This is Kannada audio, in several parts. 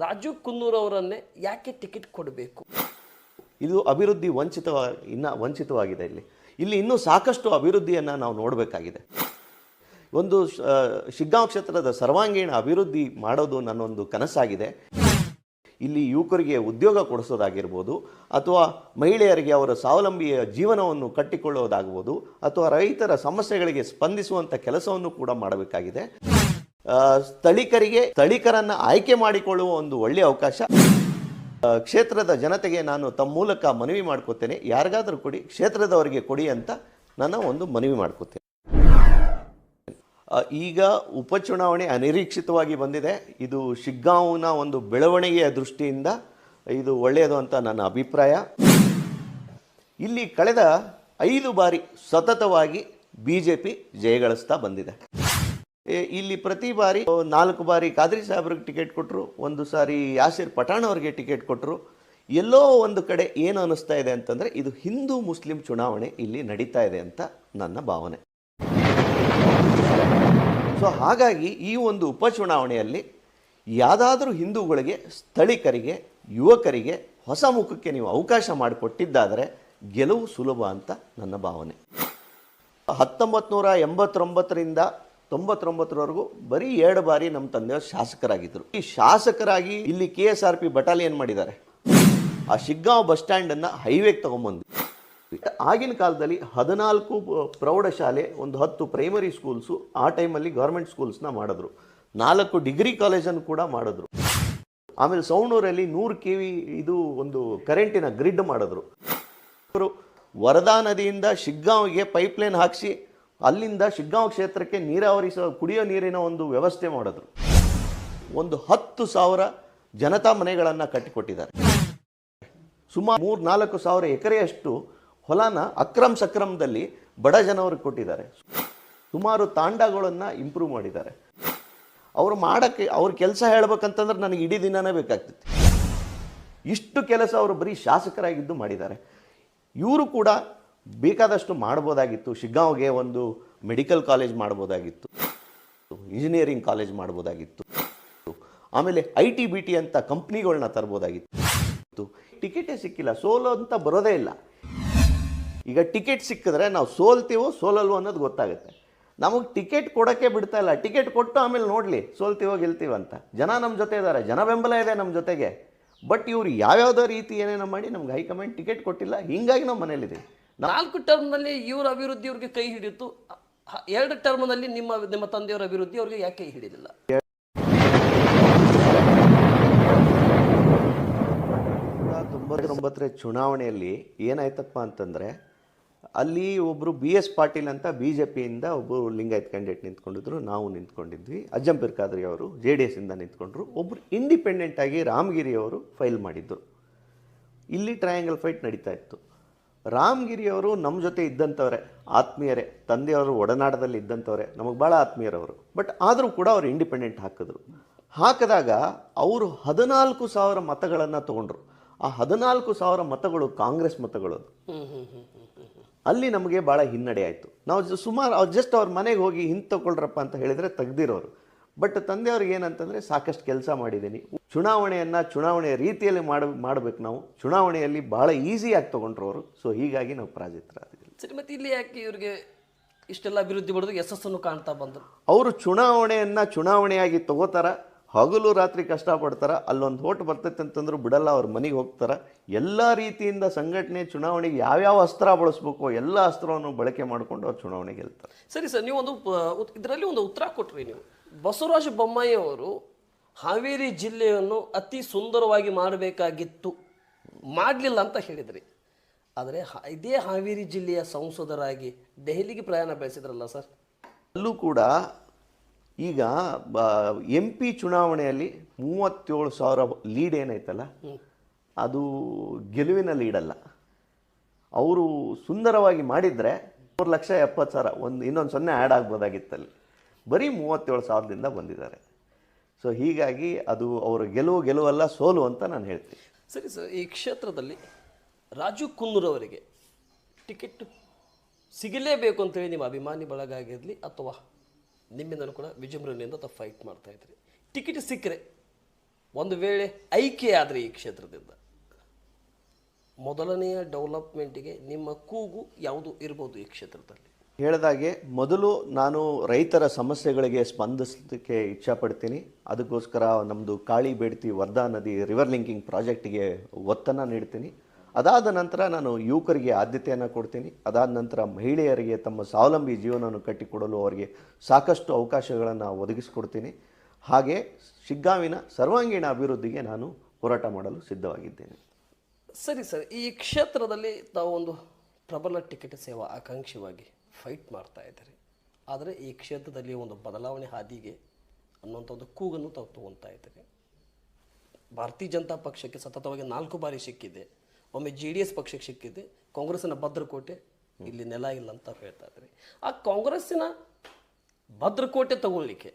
ರಾಜು ಕುನ್ನೂರ್ ಅವರನ್ನೇ ಯಾಕೆ ಟಿಕೆಟ್ ಕೊಡಬೇಕು? ಇದು ಅಭಿವೃದ್ಧಿ ವಂಚಿತ ಇನ್ನ ವಂಚಿತವಾಗಿದೆ ಇಲ್ಲಿ. ಇಲ್ಲಿ ಇನ್ನೂ ಸಾಕಷ್ಟು ಅಭಿವೃದ್ಧಿಯನ್ನು ನಾವು ನೋಡಬೇಕಾಗಿದೆ. ಒಂದು ಶಿಗ್ಗಾಂವ್ ಕ್ಷೇತ್ರದ ಸರ್ವಾಂಗೀಣ ಅಭಿವೃದ್ಧಿ ಮಾಡೋದು ನನ್ನೊಂದು ಕನಸಾಗಿದೆ. ಇಲ್ಲಿ ಯುವಕರಿಗೆ ಉದ್ಯೋಗ ಕೊಡಿಸೋದಾಗಿರ್ಬೋದು, ಅಥವಾ ಮಹಿಳೆಯರಿಗೆ ಅವರ ಸ್ವಾವಲಂಬಿಯ ಜೀವನವನ್ನು ಕಟ್ಟಿಕೊಳ್ಳೋದಾಗ್ಬೋದು, ಅಥವಾ ರೈತರ ಸಮಸ್ಯೆಗಳಿಗೆ ಸ್ಪಂದಿಸುವಂಥ ಕೆಲಸವನ್ನು ಕೂಡ ಮಾಡಬೇಕಾಗಿದೆ. ಸ್ಥಳೀಕರಿಗೆ ಸ್ಥಳೀಕರನ್ನು ಆಯ್ಕೆ ಮಾಡಿಕೊಳ್ಳುವ ಒಂದು ಒಳ್ಳೆಯ ಅವಕಾಶ. ಕ್ಷೇತ್ರದ ಜನತೆಗೆ ನಾನು ತಮ್ಮ ಮೂಲಕ ಮನವಿ ಮಾಡ್ಕೋತೇನೆ. ಯಾರಿಗಾದರೂ ಕೊಡಿ, ಕ್ಷೇತ್ರದವರಿಗೆ ಕೊಡಿ ಅಂತ ನಾನು ಒಂದು ಮನವಿ ಮಾಡ್ಕೋತೇನೆ. ಈಗ ಉಪಚುನಾವಣೆ ಅನಿರೀಕ್ಷಿತವಾಗಿ ಬಂದಿದೆ. ಇದು ಶಿಗ್ಗಾಂವ್ನ ಒಂದು ಬೆಳವಣಿಗೆಯ ದೃಷ್ಟಿಯಿಂದ ಇದು ಒಳ್ಳೆಯದು ಅಂತ ನನ್ನ ಅಭಿಪ್ರಾಯ. ಇಲ್ಲಿ ಕಳೆದ ಐದು ಬಾರಿ ಸತತವಾಗಿ ಬಿ ಜೆ ಪಿ ಜಯಗಳಿಸ್ತಾ ಬಂದಿದೆ. ಇಲ್ಲಿ ಪ್ರತಿ ಬಾರಿ ನಾಲ್ಕು ಬಾರಿ ಖಾದ್ರಿ ಸಾಹೇಬ್ರಿಗೆ ಟಿಕೆಟ್ ಕೊಟ್ಟರು ಒಂದು ಸಾರಿ ಯಾಸಿರ್ ಪಠಾಣ್ ಅವರಿಗೆ ಟಿಕೆಟ್ ಕೊಟ್ಟರು ಎಲ್ಲೋ ಒಂದು ಕಡೆ ಏನು ಅನ್ನಿಸ್ತಾ ಇದೆ ಅಂತಂದರೆ, ಇದು ಹಿಂದೂ ಮುಸ್ಲಿಂ ಚುನಾವಣೆ ಇಲ್ಲಿ ನಡೀತಾ ಇದೆ ಅಂತ ನನ್ನ ಭಾವನೆ. ಸೊ ಹಾಗಾಗಿ ಈ ಒಂದು ಉಪಚುನಾವಣೆಯಲ್ಲಿ ಯಾವುದಾದ್ರೂ ಹಿಂದೂಗಳಿಗೆ, ಸ್ಥಳೀಕರಿಗೆ, ಯುವಕರಿಗೆ ಹೊಸ ಮುಖಕ್ಕೆ ನೀವು ಅವಕಾಶ ಮಾಡಿಕೊಟ್ಟಿದ್ದಾದರೆ ಗೆಲುವು ಸುಲಭ ಅಂತ ನನ್ನ ಭಾವನೆ. ಹತ್ತೊಂಬತ್ತು ನೂರ ಎಂಬತ್ತೊಂಬತ್ತರಿಂದ ತೊಂಬತ್ತೊಂಬತ್ತರವರೆಗೂ ಬರೀ ಎರಡು ಬಾರಿ ನಮ್ಮ ತಂದೆಯವರು ಶಾಸಕರಾಗಿದ್ದರು ಈ ಶಾಸಕರಾಗಿ ಇಲ್ಲಿ K S R P battalion ಮಾಡಿದ್ದಾರೆ? ಆ ಶಿಗ್ಗಾಂವ್ ಬಸ್ ಸ್ಟ್ಯಾಂಡನ್ನು ಹೈವೇಗೆ ತಗೊಂಬಂದು ಆಗಿನ ಕಾಲದಲ್ಲಿ ಹದಿನಾಲ್ಕು ಪ್ರೌಢಶಾಲೆ ಒಂದು ಹತ್ತು ಪ್ರೈಮರಿ ಸ್ಕೂಲ್ಸು ಆ ಟೈಮಲ್ಲಿ ಗೌರ್ಮೆಂಟ್ ಸ್ಕೂಲ್ಸ್ನ ಮಾಡಿದ್ರು. ನಾಲ್ಕು ಡಿಗ್ರಿ ಕಾಲೇಜನ್ನು ಕೂಡ ಮಾಡಿದ್ರು. ಆಮೇಲೆ ಸೌಣೂರಲ್ಲಿ ನೂರು ಕೆ ವಿ ಇದು ಒಂದು ಕರೆಂಟಿನ ಗ್ರಿಡ್ ಮಾಡಿದ್ರು. ಅವರು ವರದಾ ನದಿಯಿಂದ ಶಿಗ್ಗಾಂವ್ಗೆ ಪೈಪ್ಲೈನ್ ಹಾಕಿಸಿ ಅಲ್ಲಿಂದ ಶಿಗ್ಗಾಂವ್ ಕ್ಷೇತ್ರಕ್ಕೆ ನೀರಾವರಿ ಕುಡಿಯೋ ನೀರಿನ ಒಂದು ವ್ಯವಸ್ಥೆ ಮಾಡಿದ್ರು. ಒಂದು ಹತ್ತು ಸಾವಿರ ಜನತಾ ಮನೆಗಳನ್ನು ಕಟ್ಟಿಕೊಟ್ಟಿದ್ದಾರೆ. ಸುಮಾರು ಮೂರು ನಾಲ್ಕು ಸಾವಿರ ಎಕರೆಯಷ್ಟು ಹೊಲನ ಅಕ್ರಮ್ ಸಕ್ರಮದಲ್ಲಿ ಬಡ ಜನವ್ರಿಗೆ ಕೊಟ್ಟಿದ್ದಾರೆ. ಸುಮಾರು ತಾಂಡಗಳನ್ನು ಇಂಪ್ರೂವ್ ಮಾಡಿದ್ದಾರೆ. ಅವರು ಮಾಡೋಕ್ಕೆ, ಅವ್ರ ಕೆಲಸ ಹೇಳ್ಬೇಕಂತಂದ್ರೆ ನನಗೆ ಇಡೀ ದಿನನೇ ಬೇಕಾಗ್ತಿತ್ತು. ಇಷ್ಟು ಕೆಲಸ ಅವರು ಬರೀ ಶಾಸಕರಾಗಿದ್ದು ಮಾಡಿದ್ದಾರೆ. ಇವರು ಕೂಡ ಬೇಕಾದಷ್ಟು ಮಾಡ್ಬೋದಾಗಿತ್ತು. ಶಿಗ್ಗಾಂವ್ಗೆ ಒಂದು ಮೆಡಿಕಲ್ ಕಾಲೇಜ್ ಮಾಡ್ಬೋದಾಗಿತ್ತು. ಇಂಜಿನಿಯರಿಂಗ್ ಕಾಲೇಜ್ ಮಾಡ್ಬೋದಾಗಿತ್ತು. ಆಮೇಲೆ ಐ ಟಿ ಬಿ ಟಿ ಅಂತ ಕಂಪ್ನಿಗಳನ್ನ ತರ್ಬೋದಾಗಿತ್ತು. ಟಿಕೆಟೇ ಸಿಕ್ಕಿಲ್ಲ. ಸೋಲು ಅಂತ ಬರೋದೇ ಇಲ್ಲ. ಈಗ ಟಿಕೆಟ್ ಸಿಕ್ಕಿದ್ರೆ ನಾವು ಸೋಲ್ತೀವೋ, ಸೋಲಲ್ವೋ ಅನ್ನೋದು ಗೊತ್ತಾಗುತ್ತೆ. ನಮಗೆ ಟಿಕೆಟ್ ಕೊಡೋಕ್ಕೆ ಬಿಡ್ತಾ ಇಲ್ಲ. ಟಿಕೆಟ್ ಕೊಟ್ಟು ಆಮೇಲೆ ನೋಡಲಿ, ಸೋಲ್ತೀವೋ, ಗೆಲ್ತೀವೋ ಅಂತ. ಜನ ನಮ್ಮ ಜೊತೆ ಇದ್ದಾರೆ ಜನ ಬೆಂಬಲ ಇದೆ ನಮ್ಮ ಜೊತೆಗೆ. ಬಟ್ ಇವರು ಯಾವ್ಯಾವುದೋ ರೀತಿ ಏನೇನೋ ಮಾಡಿ ನಮ್ಗೆ ಹೈಕಮಾಂಡ್ ಟಿಕೆಟ್ ಕೊಟ್ಟಿಲ್ಲ. ಹಿಂಗಾಗಿ ನಾವು ಮನೇಲಿದ್ದೀವಿ. ನಾಲ್ಕು ಟರ್ಮ್ನಲ್ಲಿ ಇವರ ಅಭಿವೃದ್ಧಿ ಅವ್ರಿಗೆ ಕೈ ಹಿಡಿತು. ಎರಡು ಟರ್ಮ್ನಲ್ಲಿ ನಿಮ್ಮ ನಿಮ್ಮ ತಂದೆಯವರ ಅಭಿವೃದ್ಧಿ ಅವ್ರಿಗೆ ಯಾಕೆ ಕೈ ಹಿಡಿದಿಲ್ಲ? ತೊಂಬತ್ತೊಂಬತ್ತರ ಚುನಾವಣೆಯಲ್ಲಿ ಏನಾಯ್ತಪ್ಪ ಅಂತಂದರೆ ಅಲ್ಲಿ ಒಬ್ಬರು ಬಿ ಎಸ್ ಪಾಟೀಲ್ ಅಂತ ಬಿ ಜೆ ಪಿಯಿಂದ ಒಬ್ಬರು ಲಿಂಗಾಯತ್ ಕ್ಯಾಂಡಿಡೇಟ್ ನಿಂತ್ಕೊಂಡಿದ್ರು ನಾವು ನಿಂತ್ಕೊಂಡಿದ್ವಿ. ಅಜ್ಜಂಪೀರ್ ಖಾದ್ರಿ ಅವರು ಜೆ ಡಿ ಎಸ್ಸಿಂದ ನಿಂತ್ಕೊಂಡ್ರು. ಒಬ್ಬರು ಇಂಡಿಪೆಂಡೆಂಟ್ ಆಗಿ ರಾಮಗಿರಿ ಅವರು ಫೈಲ್ ಮಾಡಿದ್ದರು ಇಲ್ಲಿ ಟ್ರಯಾಂಗಲ್ ಫೈಟ್ ನಡೀತಾ ಇತ್ತು. ರಾಮಗಿರಿ ಅವರು ನಮ್ಮ ಜೊತೆ ಇದ್ದಂಥವ್ರೆ, ಆತ್ಮೀಯರೇ, ತಂದೆಯವರು ಒಡನಾಟದಲ್ಲಿ ಇದ್ದಂಥವ್ರೆ, ನಮಗೆ ಭಾಳ ಆತ್ಮೀಯರವರು. ಬಟ್ ಆದರೂ ಕೂಡ ಅವರು ಇಂಡಿಪೆಂಡೆಂಟ್ ಹಾಕಿದ್ರು. ಹಾಕಿದಾಗ ಅವರು ಹದಿನಾಲ್ಕು ಸಾವಿರ ಮತಗಳನ್ನು ತಗೊಂಡ್ರು. ಆ ಹದಿನಾಲ್ಕು ಸಾವಿರ ಮತಗಳು ಕಾಂಗ್ರೆಸ್ ಮತಗಳು. ಅಲ್ಲಿ ನಮಗೆ ಭಾಳ ಹಿನ್ನಡೆ ಆಯಿತು. ನಾವು ಸುಮಾರು ಜಸ್ಟ್ ಅವ್ರ ಮನೆಗೆ ಹೋಗಿ ಹಿಂದೆ ತಗೊಳ್ರಪ್ಪ ಅಂತ ಹೇಳಿದರೆ ತೆಗ್ದಿರೋರು. ಬಟ್ ತಂದೆಯವ್ರಿಗೆ ಏನಂತಂದರೆ ಸಾಕಷ್ಟು ಕೆಲಸ ಮಾಡಿದ್ದೀನಿ. ಚುನಾವಣೆಯನ್ನು ಚುನಾವಣೆಯ ರೀತಿಯಲ್ಲಿ ಮಾಡ ಮಾಡಬೇಕು ನಾವು. ಚುನಾವಣೆಯಲ್ಲಿ ಭಾಳ ಈಸಿಯಾಗಿ ತೊಗೊಂಡ್ರು ಅವರು. ಸೊ ಹೀಗಾಗಿ ನಾವು ಪರಾಜಿತರಾದ್ವಿ ಸರಿ ಮತ್ತು ಇಲ್ಲಿ ಯಾಕೆ ಇವರಿಗೆ ಇಷ್ಟೆಲ್ಲ ಅಭಿವೃದ್ಧಿ ಮಾಡೋದು ಯಶಸ್ಸನ್ನು ಕಾಣ್ತಾ ಬಂದರು. ಅವರು ಚುನಾವಣೆಯನ್ನು ಚುನಾವಣೆಯಾಗಿ ತಗೋತಾರ. ಹಗಲು ರಾತ್ರಿ ಕಷ್ಟಪಡ್ತಾರೆ ಅಲ್ಲೊಂದು ಹೋಟ್ ಬರ್ತೈತೆ ಅಂತಂದ್ರೆ ಬಿಡಲ್ಲ ಅವ್ರ ಮನೆಗೆ ಹೋಗ್ತಾರೆ. ಎಲ್ಲ ರೀತಿಯಿಂದ ಸಂಘಟನೆ ಚುನಾವಣೆಗೆ ಯಾವ್ಯಾವ ಅಸ್ತ್ರ ಬಳಸ್ಬೇಕು ಎಲ್ಲ ಅಸ್ತ್ರವನ್ನು ಬಳಕೆ ಮಾಡಿಕೊಂಡು ಅವ್ರು ಚುನಾವಣೆ ಗೆಲ್ತಾರೆ. ಸರಿ ಸರ್ ನೀವು ಒಂದು ಇದರಲ್ಲಿ ಒಂದು ಉತ್ತರ ಕೊಟ್ರಿ ನೀವು. ಬಸವರಾಜ ಬೊಮ್ಮಾಯಿ ಅವರು ಹಾವೇರಿ ಜಿಲ್ಲೆಯನ್ನು ಅತಿ ಸುಂದರವಾಗಿ ಮಾಡಬೇಕಾಗಿತ್ತು ಮಾಡಲಿಲ್ಲ ಅಂತ ಹೇಳಿದ್ರಿ. ಆದರೆ ಇದೇ ಹಾವೇರಿ ಜಿಲ್ಲೆಯ ಸಂಸದರಾಗಿ ದೆಹಲಿಗೆ ಪ್ರಯಾಣ ಬೆಳೆಸಿದ್ರಲ್ಲ ಸರ್? ಅಲ್ಲೂ ಕೂಡ ಈಗ ಎಂ ಪಿ ಚುನಾವಣೆಯಲ್ಲಿ ಮೂವತ್ತೇಳು ಸಾವಿರ ಲೀಡ್ ಏನೈತಲ್ಲ ಅದು ಗೆಲುವಿನ ಲೀಡಲ್ಲ ಅವರು ಸುಂದರವಾಗಿ ಮಾಡಿದರೆ ಮೂರು ಲಕ್ಷ ಎಪ್ಪತ್ತು ಸಾವಿರ ಒಂದು ಇನ್ನೊಂದು ಸೊನ್ನೆ ಆ್ಯಡ್ ಆಗ್ಬೋದಾಗಿತ್ತಲ್ಲಿ ಬರೀ ಮೂವತ್ತೇಳು ಸಾವಿರದಿಂದ ಬಂದಿದ್ದಾರೆ. ಸೊ ಹೀಗಾಗಿ ಅದು ಅವರ ಗೆಲುವು ಗೆಲುವಲ್ಲ ಸೋಲು ಅಂತ ನಾನು ಹೇಳ್ತೀನಿ. ಸರಿ ಸರ್ ಈ ಕ್ಷೇತ್ರದಲ್ಲಿ ರಾಜು ಕುನ್ನೂರ್ ಅವರಿಗೆ ಟಿಕೆಟ್ ಸಿಗಲೇಬೇಕು ಅಂತೇಳಿ ನಿಮ್ಮ ಅಭಿಮಾನಿ ಬಳಗ ಆಗಿರಲಿ ಅಥವಾ ನಿಮ್ಮಿಂದಲೂ ಕೂಡ ವಿಜೃಂಭಣೆಯಿಂದ ತಾವು ಫೈಟ್ ಮಾಡ್ತಾ ಇದ್ರಿ. ಟಿಕೆಟ್ ಸಿಕ್ಕರೆ, ಒಂದು ವೇಳೆ ಐಕೆ ಆದರೆ ಈ ಕ್ಷೇತ್ರದಿಂದ. ಮೊದಲನೆಯ ಡೆವಲಪ್ಮೆಂಟಿಗೆ ನಿಮ್ಮ ಕೂಗು ಯಾವುದು ಇರ್ಬೋದು ಈ ಕ್ಷೇತ್ರದಲ್ಲಿ? ಹೇಳಿದಾಗೆ ಮೊದಲು ನಾನು ರೈತರ ಸಮಸ್ಯೆಗಳಿಗೆ ಸ್ಪಂದಿಸಲಿಕ್ಕೆ ಇಚ್ಛಪಡ್ತೀನಿ. ಅದಕ್ಕೋಸ್ಕರ ನಮ್ಮದು ಕಾಳಿ ಬೇಡ್ತಿ ವರ್ಧಾ ನದಿ ರಿವರ್ ಲಿಂಕಿಂಗ್ ಪ್ರಾಜೆಕ್ಟಿಗೆ ಒತ್ತನ್ನು ನೀಡ್ತೀನಿ. ಅದಾದ ನಂತರ ನಾನು ಯುವಕರಿಗೆ ಆದ್ಯತೆಯನ್ನು ಕೊಡ್ತೀನಿ. ಅದಾದ ನಂತರ ಮಹಿಳೆಯರಿಗೆ ತಮ್ಮ ಸ್ವಾವಲಂಬಿ ಜೀವನವನ್ನು ಕಟ್ಟಿಕೊಡಲು ಅವರಿಗೆ ಸಾಕಷ್ಟು ಅವಕಾಶಗಳನ್ನು ಒದಗಿಸಿಕೊಡ್ತೀನಿ. ಹಾಗೆ ಶಿಗ್ಗಾವಿನ ಸರ್ವಾಂಗೀಣ ಅಭಿವೃದ್ಧಿಗೆ ನಾನು ಹೋರಾಟ ಮಾಡಲು ಸಿದ್ಧವಾಗಿದ್ದೇನೆ. ಸರಿ ಸರ್, ಈ ಕ್ಷೇತ್ರದಲ್ಲಿ ತಾವು ಒಂದು ಪ್ರಬಲ ಟಿಕೆಟ್ ಸೇವಾ ಆಕಾಂಕ್ಷಿಯಾಗಿ ಫೈಟ್ ಮಾಡ್ತಾ ಇದ್ದೀರಿ. ಆದರೆ ಈ ಕ್ಷೇತ್ರದಲ್ಲಿ ಒಂದು ಬದಲಾವಣೆ ಹಾದಿಗೆ ಅನ್ನುವಂಥ ಒಂದು ಕೂಗನ್ನು ತಾವು ತಗೊತಾ ಇದ್ದೀರಿ. ಭಾರತೀಯ ಜನತಾ ಪಕ್ಷಕ್ಕೆ ಸತತವಾಗಿ ನಾಲ್ಕು ಬಾರಿ ಸಿಕ್ಕಿದೆ. ಒಮ್ಮೆ ಜೆ ಡಿ ಎಸ್ ಪಕ್ಷಕ್ಕೆ ಸಿಕ್ಕಿದೆ ಕಾಂಗ್ರೆಸ್ಸಿನ ಭದ್ರಕೋಟೆ ಇಲ್ಲಿ ನೆಲ ಇಲ್ಲ ಅಂತ ಹೇಳ್ತಾ ಇದ್ರಿ ಆ ಕಾಂಗ್ರೆಸ್ಸಿನ ಭದ್ರಕೋಟೆ ತಗೊಳ್ಳಿಕ್ಕೆ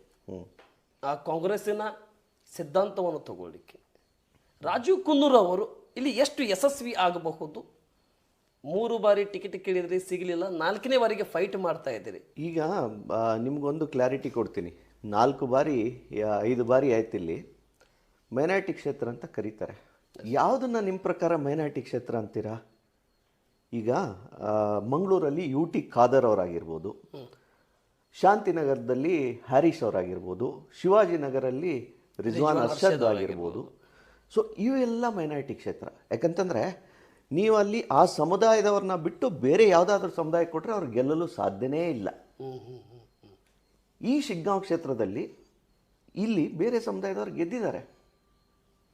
ಆ ಕಾಂಗ್ರೆಸ್ಸಿನ ಸಿದ್ಧಾಂತವನ್ನು ತಗೊಳ್ಳಿಕ್ಕೆ ರಾಜೀವ್ ಕುನ್ನೂರ್ ಅವರು ಇಲ್ಲಿ ಎಷ್ಟು ಯಶಸ್ವಿ ಆಗಬಹುದು? ಮೂರು ಬಾರಿ ಟಿಕೆಟ್ ಕೇಳಿದ್ರಿ ಸಿಗಲಿಲ್ಲ ನಾಲ್ಕನೇ ಬಾರಿಗೆ ಫೈಟ್ ಮಾಡ್ತಾ ಇದ್ದೀರಿ. ಈಗ ಆ, ನಿಮ್ಗೊಂದು ಕ್ಲಾರಿಟಿ ಕೊಡ್ತೀನಿ. ನಾಲ್ಕು ಬಾರಿ ಐದು ಬಾರಿ ಆಯ್ತು ಇಲ್ಲಿ. ಮೈನಾರಿಟಿ ಕ್ಷೇತ್ರ ಅಂತ ಕರೀತಾರೆ. ಯಾವುದನ್ನ ನಿಮ್ಮ ಪ್ರಕಾರ ಮೈನಾರಿಟಿ ಕ್ಷೇತ್ರ ಅಂತೀರಾ? ಈಗ ಮಂಗಳೂರಲ್ಲಿ ಯು ಟಿ ಖಾದರ್ ಅವರಾಗಿರ್ಬೋದು ಶಾಂತಿನಗರದಲ್ಲಿ ಹರೀಶ್ ಅವರಾಗಿರ್ಬೋದು ಶಿವಾಜಿನಗರಲ್ಲಿ ರಿಜ್ವಾನ್ ಅರ್ಷದ್ ಆಗಿರ್ಬೋದು. ಸೊ ಇವೆಲ್ಲ ಮೈನಾರಿಟಿ ಕ್ಷೇತ್ರ. ಯಾಕಂತಂದರೆ ನೀವು ಅಲ್ಲಿ ಆ ಸಮುದಾಯದವ್ರನ್ನ ಬಿಟ್ಟು ಬೇರೆ ಯಾವುದಾದ್ರೂ ಸಮುದಾಯ ಕೊಟ್ಟರೆ ಅವ್ರು ಗೆಲ್ಲಲು ಸಾಧ್ಯನೇ ಇಲ್ಲ. ಈ ಶಿಗ್ಗಾಂವ್ ಕ್ಷೇತ್ರದಲ್ಲಿ ಇಲ್ಲಿ ಬೇರೆ ಸಮುದಾಯದವ್ರು ಗೆದ್ದಿದ್ದಾರೆ.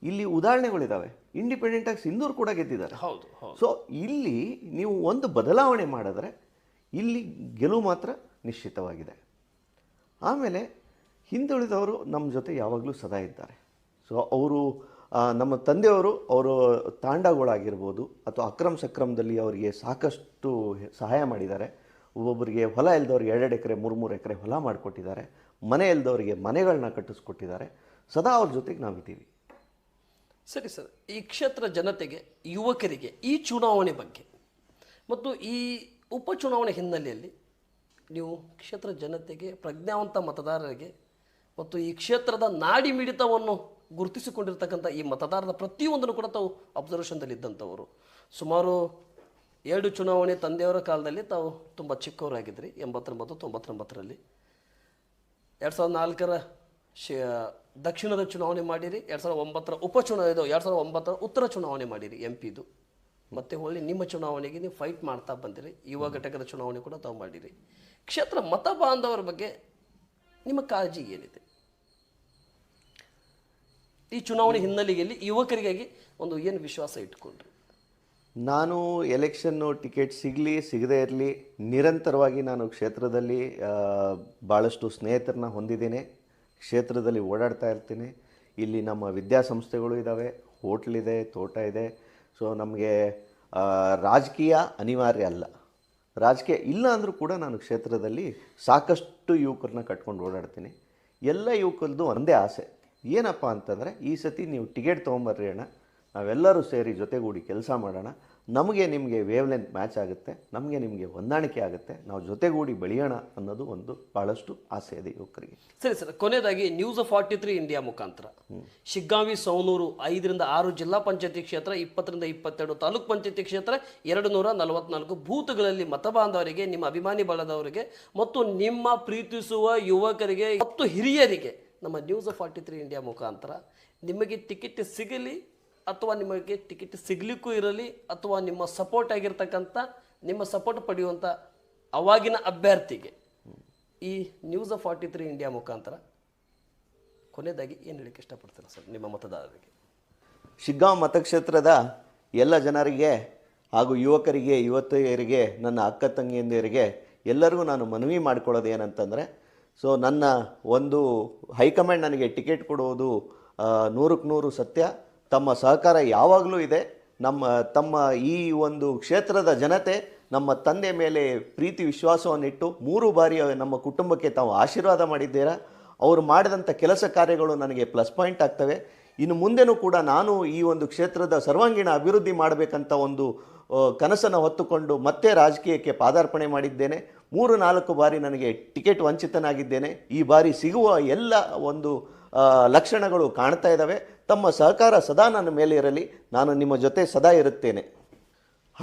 ಇಲ್ಲಿ ಉದಾಹರಣೆಗಳಿದ್ದಾವೆ ಇಂಡಿಪೆಂಡೆಂಟ್ ಆಗಿ ಸಿಂಧೂರು ಕೂಡ ಗೆದ್ದಿದ್ದಾರೆ. ಹೌದು ಸೊ ಇಲ್ಲಿ ನೀವು ಒಂದು ಬದಲಾವಣೆ ಮಾಡಿದ್ರೆ ಇಲ್ಲಿ ಗೆಲುವು ಮಾತ್ರ ನಿಶ್ಚಿತವಾಗಿದೆ. ಆಮೇಲೆ ಹಿಂದುಳಿದವರು ನಮ್ಮ ಜೊತೆ ಯಾವಾಗಲೂ ಸದಾ ಇದ್ದಾರೆ. ಸೊ ಅವರು ನಮ್ಮ ತಂದೆಯವರು ಅವರು ತಾಂಡಗಳಾಗಿರ್ಬೋದು ಅಥವಾ ಅಕ್ರಮ ಸಕ್ರಮದಲ್ಲಿ ಅವರಿಗೆ ಸಾಕಷ್ಟು ಸಹಾಯ ಮಾಡಿದ್ದಾರೆ. ಒಬ್ಬೊಬ್ಬರಿಗೆ ಹೊಲ ಇಲ್ದವ್ರಿಗೆ ಎರಡೆರಡು ಎಕರೆ ಮೂರು ಮೂರು ಎಕರೆ ಹೊಲ ಮಾಡಿಕೊಟ್ಟಿದ್ದಾರೆ. ಮನೆ ಇಲ್ದವರಿಗೆ ಮನೆಗಳನ್ನ ಕಟ್ಟಿಸ್ಕೊಟ್ಟಿದ್ದಾರೆ. ಸದಾ ಅವ್ರ ಜೊತೆಗೆ ನಾವಿದ್ದೀವಿ. ಸರಿ ಸರ್, ಈ ಕ್ಷೇತ್ರ ಜನತೆಗೆ, ಯುವಕರಿಗೆ ಈ ಚುನಾವಣೆ ಬಗ್ಗೆ ಮತ್ತು ಈ ಉಪಚುನಾವಣೆ ಹಿನ್ನೆಲೆಯಲ್ಲಿ ನೀವು ಕ್ಷೇತ್ರ ಜನತೆಗೆ, ಪ್ರಜ್ಞಾವಂತ ಮತದಾರರಿಗೆ ಮತ್ತು ಈ ಕ್ಷೇತ್ರದ ನಾಡಿ ಮಿಡಿತವನ್ನು ಗುರುತಿಸಿಕೊಂಡಿರ್ತಕ್ಕಂಥ ಈ ಮತದಾರರ ಪ್ರತಿಯೊಂದನ್ನು ಕೂಡ ತಾವು ಅಬ್ಸರ್ವೇಷನ್ದಲ್ಲಿ ಇದ್ದಂಥವರು. ಸುಮಾರು ಎರಡು ಚುನಾವಣೆ ತಂದೆಯವರ ಕಾಲದಲ್ಲಿ ತಾವು ತುಂಬ ಚಿಕ್ಕವರಾಗಿದ್ರಿ, ಎಂಬತ್ತೊಂಬತ್ತು ತೊಂಬತ್ತೊಂಬತ್ತರಲ್ಲಿ. ಎರಡು ಸಾವಿರದ ನಾಲ್ಕರ ಶಿ ದಕ್ಷಿಣದ ಚುನಾವಣೆ ಮಾಡಿರಿ ಎರಡು ಸಾವಿರದ ಒಂಬತ್ತರ ಉಪಚುನಾವಣೆ ಇದು ಎರಡು ಸಾವಿರದ ಒಂಬತ್ತರ ಉತ್ತರ ಚುನಾವಣೆ ಮಾಡಿರಿ ಎಂ ಪಿದು ಮತ್ತೆ ಹೊಳ್ಳಿ ನಿಮ್ಮ ಚುನಾವಣೆಗೆ ನೀವು ಫೈಟ್ ಮಾಡ್ತಾ ಬಂದಿರಿ ಯುವ ಘಟಕದ ಚುನಾವಣೆ ಕೂಡ ತಾವು ಮಾಡಿರಿ. ಕ್ಷೇತ್ರ ಮತ ಬಾಂಧವರ ಬಗ್ಗೆ ನಿಮ್ಮ ಕಾಳಜಿ ಏನಿದೆ? ಈ ಚುನಾವಣೆ ಹಿನ್ನೆಲೆಯಲ್ಲಿ ಯುವಕರಿಗಾಗಿ ಒಂದು ಏನು ವಿಶ್ವಾಸ ಇಟ್ಕೊಂಡ್ರಿ? ನಾನು ಎಲೆಕ್ಷನ್ನು ಟಿಕೆಟ್ ಸಿಗಲಿ ಸಿಗದೇ ಇರಲಿ ನಿರಂತರವಾಗಿ ನಾನು ಕ್ಷೇತ್ರದಲ್ಲಿ ಭಾಳಷ್ಟು ಸ್ನೇಹಿತರನ್ನ ಹೊಂದಿದ್ದೇನೆ. ಕ್ಷೇತ್ರದಲ್ಲಿ ಓಡಾಡ್ತಾ ಇರ್ತೀನಿ. ಇಲ್ಲಿ ನಮ್ಮ ವಿದ್ಯಾಸಂಸ್ಥೆಗಳು ಇದ್ದಾವೆ ಹೋಟ್ಲಿದೆ ತೋಟ ಇದೆ. ಸೊ ನಮಗೆ ರಾಜಕೀಯ ಅನಿವಾರ್ಯ ಅಲ್ಲ. ರಾಜಕೀಯ ಇಲ್ಲ ಅಂದರೂ ಕೂಡ ನಾನು ಕ್ಷೇತ್ರದಲ್ಲಿ ಸಾಕಷ್ಟು ಯುವಕರನ್ನ ಕಟ್ಕೊಂಡು ಓಡಾಡ್ತೀನಿ. ಎಲ್ಲ ಯುವಕರದ್ದು ಒಂದೇ ಆಸೆ. ಏನಪ್ಪ ಅಂತಂದರೆ, ಈ ಸತಿ ನೀವು ಟಿಕೆಟ್ ತೊಗೊಂಬರ್ರಿ ಅಣ್ಣ. ನಾವೆಲ್ಲರೂ ಸೇರಿ ಜೊತೆಗೂಡಿ ಕೆಲಸ ಮಾಡೋಣ. ನಮಗೆ ನಿಮಗೆ ವೇವ್ ಲೆಂತ್ ಮ್ಯಾಚ್ ಆಗುತ್ತೆ ನಮಗೆ ನಿಮಗೆ ಹೊಂದಾಣಿಕೆ ಆಗುತ್ತೆ ನಾವು ಜೊತೆಗೂಡಿ ಬೆಳೆಯೋಣ ಅನ್ನೋದು ಒಂದು ಭಾಳಷ್ಟು ಆಸೆ ಇದೆ ಯುವಕರಿಗೆ. ಸರಿ ಸರ್ ಕೊನೆಯದಾಗಿ ನ್ಯೂಸ್ ಫಾರ್ಟಿ ತ್ರೀ ಇಂಡಿಯಾ ಮುಖಾಂತರ. ಶಿಗ್ಗಾಂವಿ ಸೌನೂರು ಐದರಿಂದ ಆರು ಜಿಲ್ಲಾ ಪಂಚಾಯತಿ ಕ್ಷೇತ್ರ ಇಪ್ಪತ್ತರಿಂದ ಇಪ್ಪತ್ತೆರಡು ತಾಲೂಕು ಪಂಚಾಯತಿ ಕ್ಷೇತ್ರ ಎರಡು ನೂರ ನಲವತ್ನಾಲ್ಕು ಬೂತ್ಗಳಲ್ಲಿ ಮತಬಾಂಧವರಿಗೆ ನಿಮ್ಮ ಅಭಿಮಾನಿ ಬಳದವರಿಗೆ ಮತ್ತು ನಿಮ್ಮ ಪ್ರೀತಿಸುವ ಯುವಕರಿಗೆ ಮತ್ತು ಹಿರಿಯರಿಗೆ ನಮ್ಮ ನ್ಯೂಸ್ ಫಾರ್ಟಿ ತ್ರೀ ಇಂಡಿಯಾ ಮುಖಾಂತರ ನಿಮಗೆ ಟಿಕೆಟ್ ಸಿಗಲಿ ಅಥವಾ ನಿಮಗೆ ಟಿಕೆಟ್ ಸಿಗಲಿಕ್ಕೂ ಇರಲಿ ಅಥವಾ ನಿಮ್ಮ ಸಪೋರ್ಟ್ ಆಗಿರ್ತಕ್ಕಂಥ, ನಿಮ್ಮ ಸಪೋರ್ಟ್ ಪಡೆಯುವಂಥ ಅವಾಗಿನ ಅಭ್ಯರ್ಥಿಗೆ ಈ ನ್ಯೂಸ್ ಫಾರ್ಟಿ ತ್ರೀ ಇಂಡಿಯಾ ಮುಖಾಂತರ ಕೊನೆಯದಾಗಿ ಏನು ಹೇಳಕ್ಕೆ ಇಷ್ಟಪಡ್ತೀರಾ ಸರ್ ನಿಮ್ಮ ಮತದಾರರಿಗೆ? ಶಿಗ್ಗಾಂವ್ ಮತಕ್ಷೇತ್ರದ ಎಲ್ಲ ಜನರಿಗೆ ಹಾಗೂ ಯುವಕರಿಗೆ, ಯುವತಿಯರಿಗೆ, ನನ್ನ ಅಕ್ಕ ತಂಗಿಯಂದಿರಿಗೆ ಎಲ್ಲರಿಗೂ ನಾನು ಮನವಿ ಮಾಡ್ಕೊಳ್ಳೋದು ಏನಂತಂದರೆ ಸೊ ನನ್ನ ಒಂದು ಹೈಕಮಾಂಡ್ ನನಗೆ ಟಿಕೆಟ್ ಕೊಡುವುದು ನೂರಕ್ಕೆ ನೂರು ಸತ್ಯ. ತಮ್ಮ ಸಹಕಾರ ಯಾವಾಗಲೂ ಇದೆ. ನಮ್ಮ, ತಮ್ಮ ಈ ಒಂದು ಕ್ಷೇತ್ರದ ಜನತೆ ನಮ್ಮ ತಂದೆ ಮೇಲೆ ಪ್ರೀತಿ ವಿಶ್ವಾಸವನ್ನಿಟ್ಟು ಮೂರು ಬಾರಿ ನಮ್ಮ ಕುಟುಂಬಕ್ಕೆ ತಾವು ಆಶೀರ್ವಾದ ಮಾಡಿದ್ದೀರಾ? ಅವರು ಮಾಡಿದಂಥ ಕೆಲಸ ಕಾರ್ಯಗಳು ನನಗೆ ಪ್ಲಸ್ ಪಾಯಿಂಟ್ ಆಗ್ತವೆ. ಇನ್ನು ಮುಂದೆನೂ ಕೂಡ ನಾನು ಈ ಒಂದು ಕ್ಷೇತ್ರದ ಸರ್ವಾಂಗೀಣ ಅಭಿವೃದ್ಧಿ ಮಾಡಬೇಕಂತ ಒಂದು ಕನಸನ್ನು ಹೊತ್ತುಕೊಂಡು ಮತ್ತೆ ರಾಜಕೀಯಕ್ಕೆ ಪಾದಾರ್ಪಣೆ ಮಾಡಿದ್ದೇನೆ. ಮೂರು, ನಾಲ್ಕು ಬಾರಿ ನನಗೆ ಟಿಕೆಟ್ ವಂಚಿತನಾಗಿದ್ದೇನೆ. ಈ ಬಾರಿ ಸಿಗುವ ಎಲ್ಲ ಒಂದು ಲಕ್ಷಣಗಳು ಕಾಣ್ತಾ ಇದ್ದಾವೆ. ತಮ್ಮ ಸಹಕಾರ ಸದಾ ನನ್ನ ಮೇಲೆ ಇರಲಿ, ನಾನು ನಿಮ್ಮ ಜೊತೆ ಸದಾ ಇರುತ್ತೇನೆ.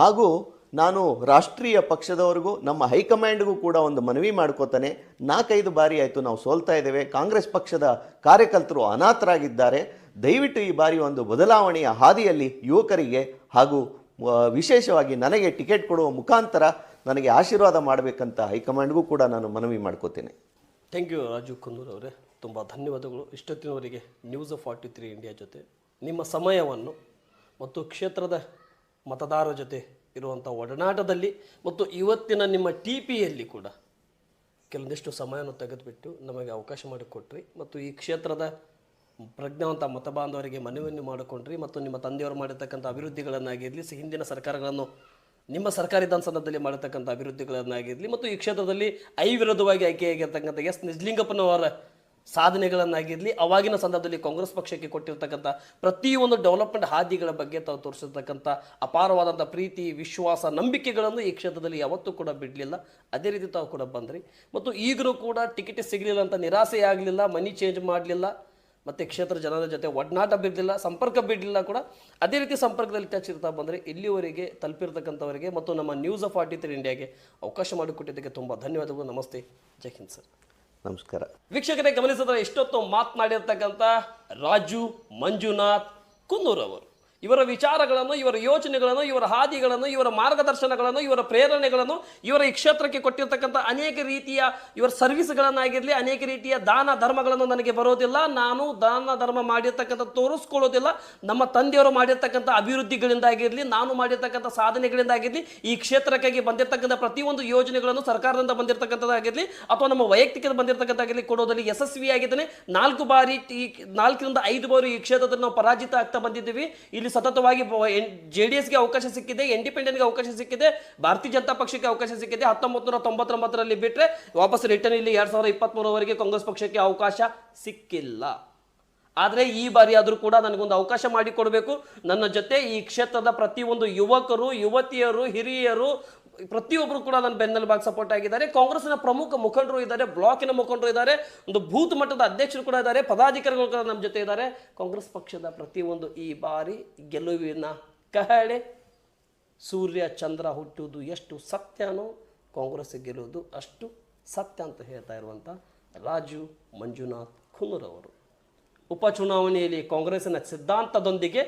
ಹಾಗೂ ನಾನು ರಾಷ್ಟ್ರೀಯ ಪಕ್ಷದವರಿಗೂ, ನಮ್ಮ ಹೈಕಮಾಂಡ್ಗೂ ಕೂಡ ಒಂದು ಮನವಿ ಮಾಡ್ಕೋತಾನೆ. ನಾಲ್ಕೈದು ಬಾರಿ ಆಯಿತು ನಾವು ಸೋಲ್ತಾ ಇದ್ದೇವೆ. ಕಾಂಗ್ರೆಸ್ ಪಕ್ಷದ ಕಾರ್ಯಕರ್ತರು ಅನಾಥರಾಗಿದ್ದಾರೆ. ದಯವಿಟ್ಟು ಈ ಬಾರಿ ಒಂದು ಬದಲಾವಣೆಯ ಹಾದಿಯಲ್ಲಿ ಯುವಕರಿಗೆ ಹಾಗೂ ವಿಶೇಷವಾಗಿ ನನಗೆ ಟಿಕೆಟ್ ಕೊಡುವ ಮುಖಾಂತರ ನನಗೆ ಆಶೀರ್ವಾದ ಮಾಡಬೇಕಂತ ಹೈಕಮಾಂಡ್ಗೂ ಕೂಡ ನಾನು ಮನವಿ ಮಾಡ್ಕೋತೇನೆ. ಥ್ಯಾಂಕ್ ಯು ರಾಜು ಕುಂದೂರ್ ಅವರೇ. ತುಂಬ ಧನ್ಯವಾದಗಳು. ಇಷ್ಟೊತ್ತಿನವರಿಗೆ ನ್ಯೂಸ್ ಫಾರ್ಟಿ ತ್ರೀ ಇಂಡಿಯಾ ಜೊತೆ ನಿಮ್ಮ ಸಮಯವನ್ನು ಮತ್ತು ಕ್ಷೇತ್ರದ ಮತದಾರರ ಜೊತೆ ಇರುವಂಥ ಒಡನಾಟದಲ್ಲಿ ಮತ್ತು ಇವತ್ತಿನ ನಿಮ್ಮ ಟಿ ಪಿಯಲ್ಲಿ ಕೂಡ ಕೆಲವೊಂದಿಷ್ಟು ಸಮಯವನ್ನು ತೆಗೆದುಬಿಟ್ಟು ನಮಗೆ ಅವಕಾಶ ಮಾಡಿಕೊಟ್ರಿ ಮತ್ತು ಈ ಕ್ಷೇತ್ರದ ಪ್ರಜ್ಞಾವಂತ ಮತಬಾಂಧವರಿಗೆ ಮನವಿಯನ್ನು ಮಾಡಿಕೊಂಡ್ರಿ ಮತ್ತು ನಿಮ್ಮ ತಂದೆಯವರು ಮಾಡಿರ್ತಕ್ಕಂಥ ಅಭಿವೃದ್ಧಿಗಳನ್ನಾಗಿರಲಿ ಹಿಂದಿನ ಸರ್ಕಾರಗಳನ್ನು ನಿಮ್ಮ ಸರ್ಕಾರಿ ಸಂದರ್ಭದಲ್ಲಿ ಮಾಡಿರ್ತಕ್ಕಂಥ ಅಭಿವೃದ್ಧಿಗಳನ್ನಾಗಿರಲಿ ಮತ್ತು ಈ ಕ್ಷೇತ್ರದಲ್ಲಿ ಐ ಆಯ್ಕೆಯಾಗಿರ್ತಕ್ಕಂಥ ಎಸ್ ನಿಜಲಿಂಗಪ್ಪನವರ ಸಾಧನೆಗಳನ್ನಾಗಿರಲಿ, ಅವಾಗಿನ ಸಂದರ್ಭದಲ್ಲಿ ಕಾಂಗ್ರೆಸ್ ಪಕ್ಷಕ್ಕೆ ಕೊಟ್ಟಿರ್ತಕ್ಕಂಥ ಪ್ರತಿಯೊಂದು ಡೆವಲಪ್ಮೆಂಟ್ ಹಾದಿಗಳ ಬಗ್ಗೆ ತಾವು ತೋರಿಸಿರ್ತಕ್ಕಂಥ ಅಪಾರವಾದಂಥ ಪ್ರೀತಿ, ವಿಶ್ವಾಸ, ನಂಬಿಕೆಗಳನ್ನು ಈ ಕ್ಷೇತ್ರದಲ್ಲಿ ಯಾವತ್ತೂ ಕೂಡ ಬಿಡಲಿಲ್ಲ. ಅದೇ ರೀತಿ ತಾವು ಕೂಡ ಬಂದ್ರಿ. ಮತ್ತು ಈಗಲೂ ಕೂಡ ಟಿಕೆಟ್ ಸಿಗಲಿಲ್ಲ ಅಂತ ನಿರಾಸೆ ಆಗಲಿಲ್ಲ ಮನಿ ಚೇಂಜ್ ಮಾಡಲಿಲ್ಲ, ಮತ್ತು ಕ್ಷೇತ್ರ ಜನರ ಜೊತೆ ಒಡನಾಟ ಬಿಡಲಿಲ್ಲ, ಸಂಪರ್ಕ ಬಿಡಲಿಲ್ಲ ಕೂಡ. ಅದೇ ರೀತಿ ಸಂಪರ್ಕದಲ್ಲಿ ಟಚ್ ಇರ್ತಾ ಬಂದರೆ. ಇಲ್ಲಿವರೆಗೆ ತಲುಪಿರ್ತಕ್ಕಂಥವರಿಗೆ ಮತ್ತು ನಮ್ಮ ನ್ಯೂಸ್ ಆಫ್ ಫಾರ್ಟಿ ತ್ರೀ ಇಂಡಿಯಾಗೆ ಅವಕಾಶ ಮಾಡಿಕೊಟ್ಟಿದ್ದಕ್ಕೆ ತುಂಬ ಧನ್ಯವಾದಗಳು. ನಮಸ್ತೆ. ಜೈ ಹಿಂದ್ ಸರ್. ನಮಸ್ಕಾರ. ವೀಕ್ಷಕರೇ ಗಮನಿಸಿದ್ರೆ ಎಷ್ಟೊತ್ತು ಮಾತನಾಡಿರ್ತಕ್ಕಂಥ ರಾಜು ಮಂಜುನಾಥ್ ಕುನ್ನೂರ್ ಅವರು ಇವರ ವಿಚಾರಗಳನ್ನು, ಇವರ ಯೋಚನೆಗಳನ್ನು, ಇವರ ಹಾದಿಗಳನ್ನು, ಇವರ ಮಾರ್ಗದರ್ಶನಗಳನ್ನು, ಇವರ ಪ್ರೇರಣೆಗಳನ್ನು ಇವರ ಈ ಕ್ಷೇತ್ರಕ್ಕೆ ಕೊಟ್ಟಿರ್ತಕ್ಕಂಥ ಅನೇಕ ರೀತಿಯ ಇವರ ಸರ್ವಿಸ್ಗಳನ್ನಾಗಿರಲಿ, ಅನೇಕ ರೀತಿಯ ದಾನ ಧರ್ಮಗಳನ್ನು ನನಗೆ ಬರೋದಿಲ್ಲ. ನಾನು ದಾನ ಧರ್ಮ ಮಾಡಿರ್ತಕ್ಕಂಥ ತೋರಿಸ್ಕೊಳ್ಳೋದಿಲ್ಲ. ನಮ್ಮ ತಂದೆಯವರು ಮಾಡಿರ್ತಕ್ಕಂಥ ಅಭಿವೃದ್ಧಿಗಳಿಂದಾಗಿರಲಿ, ನಾನು ಮಾಡಿರ್ತಕ್ಕಂಥ ಸಾಧನೆಗಳಿಂದಾಗಿರಲಿ, ಈ ಕ್ಷೇತ್ರಕ್ಕಾಗಿ ಬಂದಿರತಕ್ಕಂಥ ಪ್ರತಿಯೊಂದು ಯೋಜನೆಗಳನ್ನು ಸರ್ಕಾರದಿಂದ ಬಂದಿರತಕ್ಕಂಥದ್ದಾಗಿರಲಿ, ಅಥವಾ ನಮ್ಮ ವೈಯಕ್ತಿಕ ಬಂದಿರತಕ್ಕಂಥಾಗಿರಲಿ ಕೊಡೋದಲ್ಲಿ ಯಶಸ್ವಿಯಾಗಿದ್ದಾನೆ. ನಾಲ್ಕು ಬಾರಿ ಈ ನಾಲ್ಕರಿಂದ ಐದು ಬಾರಿ ಈ ಕ್ಷೇತ್ರದಲ್ಲಿ ನಾವು ಪರಾಜಿತ ಆಗ್ತಾ ಬಂದಿದ್ದೀವಿ. ಇಲ್ಲಿ ಸತತವಾಗಿ ಜೆ ಡಿ ಎಸ್ಗೆ ಅವಕಾಶ ಸಿಕ್ಕಿದೆ, ಇಂಡಿಪೆಂಡೆಂಟ್ಗೆ ಅವಕಾಶ ಸಿಕ್ಕಿದೆ, ಭಾರತೀಯ ಜನತಾ ಪಕ್ಷಕ್ಕೆ ಅವಕಾಶ ಸಿಕ್ಕಿದೆ. ಹತ್ತೊಂಬತ್ತು ನೂರ ತೊಂಬತ್ತೊಂಬತ್ತರಲ್ಲಿ ಬಿಟ್ಟರೆ ವಾಪಸ್ ರಿಟರ್ನ್ ಇಲ್ಲಿ ಎರಡ್ ಸಾವಿರದ ಇಪ್ಪತ್ತ್ಮೂರವರೆಗೆ ಕಾಂಗ್ರೆಸ್ ಪಕ್ಷಕ್ಕೆ ಅವಕಾಶ ಸಿಕ್ಕಿಲ್ಲ. ಆದರೆ ಈ ಬಾರಿ ಆದರೂ ಕೂಡ ನನಗೊಂದು ಅವಕಾಶ ಮಾಡಿಕೊಡಬೇಕು. ನನ್ನ ಜೊತೆ ಈ ಕ್ಷೇತ್ರದ ಪ್ರತಿಯೊಂದು ಯುವಕರು, ಯುವತಿಯರು, ಹಿರಿಯರು ಪ್ರತಿಯೊಬ್ಬರು ಕೂಡ ನನ್ನ ಬೆನ್ನೆಲುಬಾಗಿ ಸಪೋರ್ಟ್ ಆಗಿದ್ದಾರೆ. ಕಾಂಗ್ರೆಸ್ನ ಪ್ರಮುಖ ಮುಖಂಡರು ಇದ್ದಾರೆ, ಬ್ಲಾಕಿನ ಮುಖಂಡರು ಇದ್ದಾರೆ, ಒಂದು ಬೂತ್ ಮಟ್ಟದ ಅಧ್ಯಕ್ಷರು ಕೂಡ ಇದ್ದಾರೆ, ಪದಾಧಿಕಾರಿಗಳು ಕೂಡ ನಮ್ಮ ಜೊತೆ ಇದ್ದಾರೆ. ಕಾಂಗ್ರೆಸ್ ಪಕ್ಷದ ಪ್ರತಿಯೊಂದು ಈ ಬಾರಿ ಗೆಲುವಿನ ಕಹಳೆ ಸೂರ್ಯ ಚಂದ್ರ ಹುಟ್ಟುವುದು ಎಷ್ಟು ಸತ್ಯನೋ ಕಾಂಗ್ರೆಸ್ ಗೆಲ್ಲುವುದು ಅಷ್ಟು ಸತ್ಯ ಅಂತ ಹೇಳ್ತಾ ಇರುವಂಥ ರಾಜು ಮಂಜುನಾಥ್ ಖುನ್ನೂರ್ ಅವರು. ಉಪಚುನಾವಣೆಯಲ್ಲಿ ಕಾಂಗ್ರೆಸ್ಸಿನ ಸಿದ್ಧಾಂತದೊಂದಿಗೆ,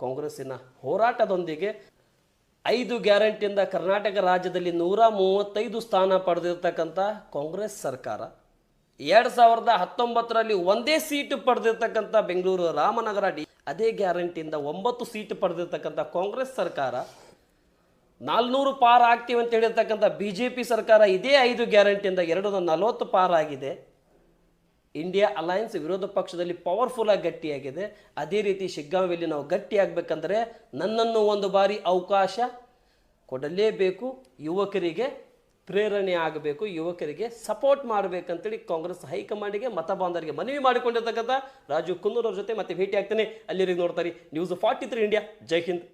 ಕಾಂಗ್ರೆಸ್ಸಿನ ಹೋರಾಟದೊಂದಿಗೆ ಐದು ಗ್ಯಾರಂಟಿಯಿಂದ ಕರ್ನಾಟಕ ರಾಜ್ಯದಲ್ಲಿ ನೂರ ಮೂವತ್ತೈದು ಸ್ಥಾನ ಪಡೆದಿರ್ತಕ್ಕಂಥ ಕಾಂಗ್ರೆಸ್ ಸರ್ಕಾರ. ಎರಡು ಸಾವಿರದ ಹತ್ತೊಂಬತ್ತರಲ್ಲಿ ಒಂದೇ ಸೀಟು ಪಡೆದಿರ್ತಕ್ಕಂಥ ಬೆಂಗಳೂರು ರಾಮನಗರ ಡಿ ಅದೇ ಗ್ಯಾರಂಟಿಯಿಂದ ಒಂಬತ್ತು ಸೀಟು ಪಡೆದಿರ್ತಕ್ಕಂಥ ಕಾಂಗ್ರೆಸ್ ಸರ್ಕಾರ. ನಾಲ್ನೂರು ಪಾರ್ ಆಗ್ತೀವಿ ಅಂತ ಹೇಳಿರ್ತಕ್ಕಂಥ ಬಿ ಜೆ ಪಿ ಸರ್ಕಾರ ಇದೇ ಐದು ಗ್ಯಾರಂಟಿಯಿಂದ ಎರಡು ನಲವತ್ತು ಪಾರ್ ಆಗಿದೆ. ಇಂಡಿಯಾ ಅಲಯನ್ಸ್ ವಿರೋಧ ಪಕ್ಷದಲ್ಲಿ ಪವರ್ಫುಲ್ ಆಗಿ ಗಟ್ಟಿಯಾಗಿದೆ. ಅದೇ ರೀತಿ ಶಿಗ್ಗಾಂವಿಯಲ್ಲಿ ನಾವು ಗಟ್ಟಿಯಾಗಬೇಕಂದ್ರೆ ನನ್ನನ್ನು ಒಂದು ಬಾರಿ ಅವಕಾಶ ಕೊಡಲೇಬೇಕು. ಯುವಕರಿಗೆ ಪ್ರೇರಣೆ ಆಗಬೇಕು. ಯುವಕರಿಗೆ ಸಪೋರ್ಟ್ ಮಾಡಬೇಕಂತೇಳಿ ಕಾಂಗ್ರೆಸ್ ಹೈಕಮಾಂಡ್ಗೆ, ಮತ ಬಾಂಧವರಿಗೆ ಮನವಿ ಮಾಡಿಕೊಂಡಿರ್ತಕ್ಕಂಥ ರಾಜು ಕುನ್ನೂರ್ ಅವ್ರ ಜೊತೆ ಮತ್ತೆ ಭೇಟಿ ಆಗ್ತಾನೆ ಅಲ್ಲಿರಿಗೆ ನೋಡ್ತಾರೆ news forty three India Jai Hind.